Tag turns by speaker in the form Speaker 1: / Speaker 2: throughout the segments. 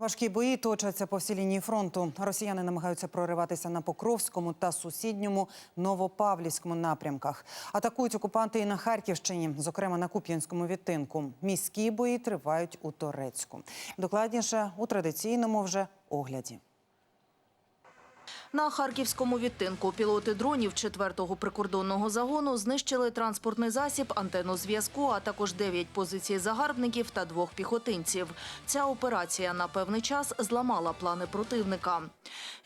Speaker 1: Важкі бої точаться по всій лінії фронту. Росіяни намагаються прориватися на Покровському та сусідньому Новопавлівському напрямках. Атакують окупанти і на Харківщині, зокрема на Куп'янському відтинку. Міські бої тривають у Торецьку. Докладніше у традиційному вже огляді.
Speaker 2: На харківському відтинку пілоти дронів 4-го прикордонного загону знищили транспортний засіб, антенну зв'язку, а також 9 позицій загарбників та двох піхотинців. Ця операція на певний час зламала плани противника.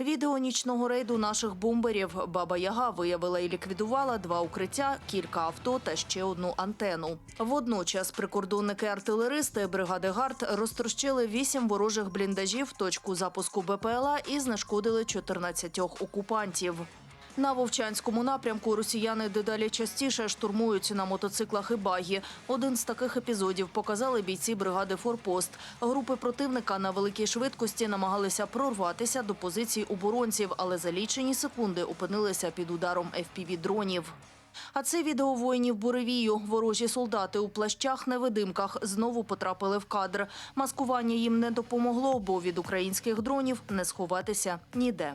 Speaker 2: Відео нічного рейду наших бомберів Баба Яга виявила і ліквідувала два укриття, кілька авто та ще одну антену. Водночас прикордонники-артилеристи бригади ГАРД розтрощили вісім ворожих бліндажів, точку запуску БПЛА і знешкодили 14 окупантів. На Вовчанському напрямку росіяни дедалі частіше штурмують на мотоциклах і багі. Один з таких епізодів показали бійці бригади Форпост. Групи противника на великій швидкості намагалися прорватися до позицій оборонців, але за лічені секунди опинилися під ударом FPV-дронів. А це відео воїнів Буревію. Ворожі солдати у плащах-невидимках знову потрапили в кадр. Маскування їм не допомогло, бо від українських дронів не сховатися ніде.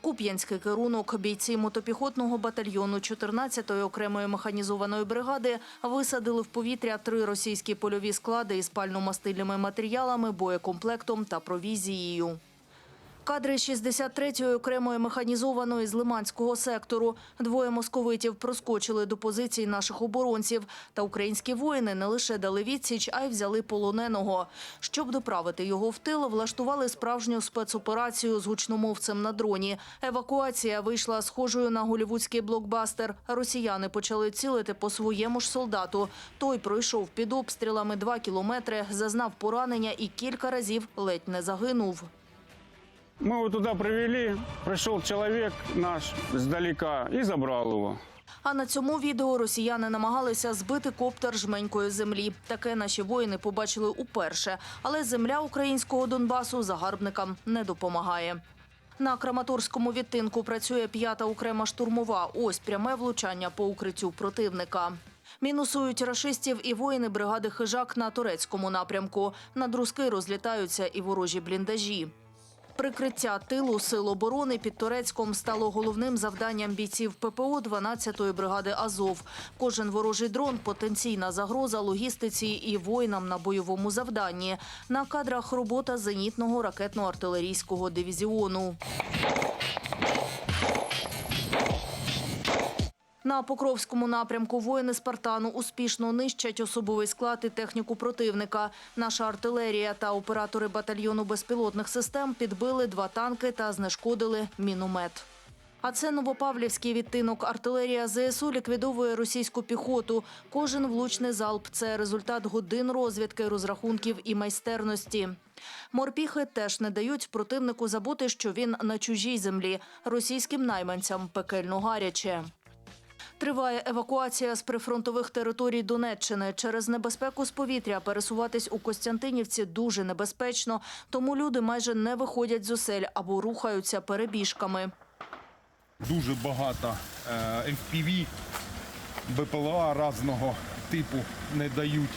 Speaker 2: Куп'янський керунок бійці мотопіхотного батальйону 14-ї окремої механізованої бригади висадили в повітря три російські польові склади із пально-мастильними матеріалами, боєкомплектом та провізією. Кадри 63-ї окремої механізованої з Лиманського сектору. Двоє московитів проскочили до позицій наших оборонців. Та українські воїни не лише дали відсіч, а й взяли полоненого. Щоб доправити його в тил, влаштували справжню спецоперацію з гучномовцем на дроні. Евакуація вийшла схожою на голівудський блокбастер. Росіяни почали цілити по своєму ж солдату. Той пройшов під обстрілами два кілометри, зазнав поранення і кілька разів ледь не загинув.
Speaker 3: Мы его туда привели, пришел человек наш сдалека и забрал его.
Speaker 2: А на цьому відео росіяни намагалися збити коптер жменької землі. Таке наші воїни побачили уперше. Але земля українського Донбасу загарбникам не допомагає. На Краматорському відтинку працює п'ята окрема штурмова. Ось пряме влучання по укриттю противника. Мінусують рашистів і воїни бригади хижак на турецькому напрямку. На друзки розлітаються і ворожі бліндажі. Прикриття тилу сил оборони під Турецьком стало головним завданням бійців ППО 12-ї бригади Азов. Кожен ворожий дрон потенційна загроза логістиці і воїнам на бойовому завданні. На кадрах робота зенітного ракетно-артилерійського дивізіону. На Покровському напрямку воїни Спартану успішно нищать особовий склад і техніку противника. Наша артилерія та оператори батальйону безпілотних систем підбили два танки та знешкодили міномет. А це Новопавлівський відтинок. Артилерія ЗСУ ліквідовує російську піхоту. Кожен влучний залп – це результат годин розвідки, розрахунків і майстерності. Морпіхи теж не дають противнику забути, що він на чужій землі. Російським найманцям пекельно гаряче. Триває евакуація з прифронтових територій Донеччини. Через небезпеку з повітря пересуватись у Костянтинівці дуже небезпечно, тому люди майже не виходять з осель або рухаються перебіжками.
Speaker 4: дуже багато е, FPV, БПЛА різного типу не дають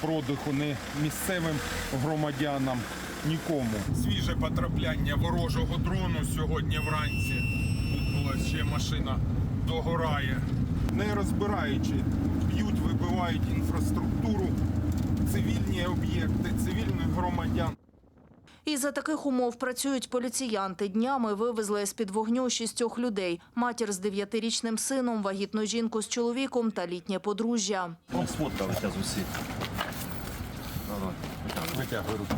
Speaker 4: продиху ні місцевим громадянам, нікому. Свіже потрапляння ворожого дрону сьогодні вранці. Тут була ще машина догорає. Не розбираючи, б'ють, вибивають інфраструктуру, цивільні об'єкти, цивільних громадян.
Speaker 2: І за таких умов працюють поліціянти. Днями вивезли з-під вогню шістьох людей. Матір з дев'ятирічним сином, вагітну жінку з чоловіком та літнє подружжя.
Speaker 5: Он сфоткався з усіх. Витягуй руку.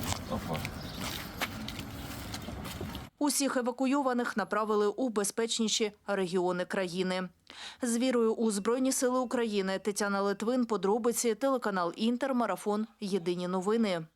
Speaker 2: Усіх евакуйованих направили у безпечніші регіони країни. З вірою у Збройні сили України Тетяна Литвин, подробиці, телеканал Інтер, марафон. Єдині новини.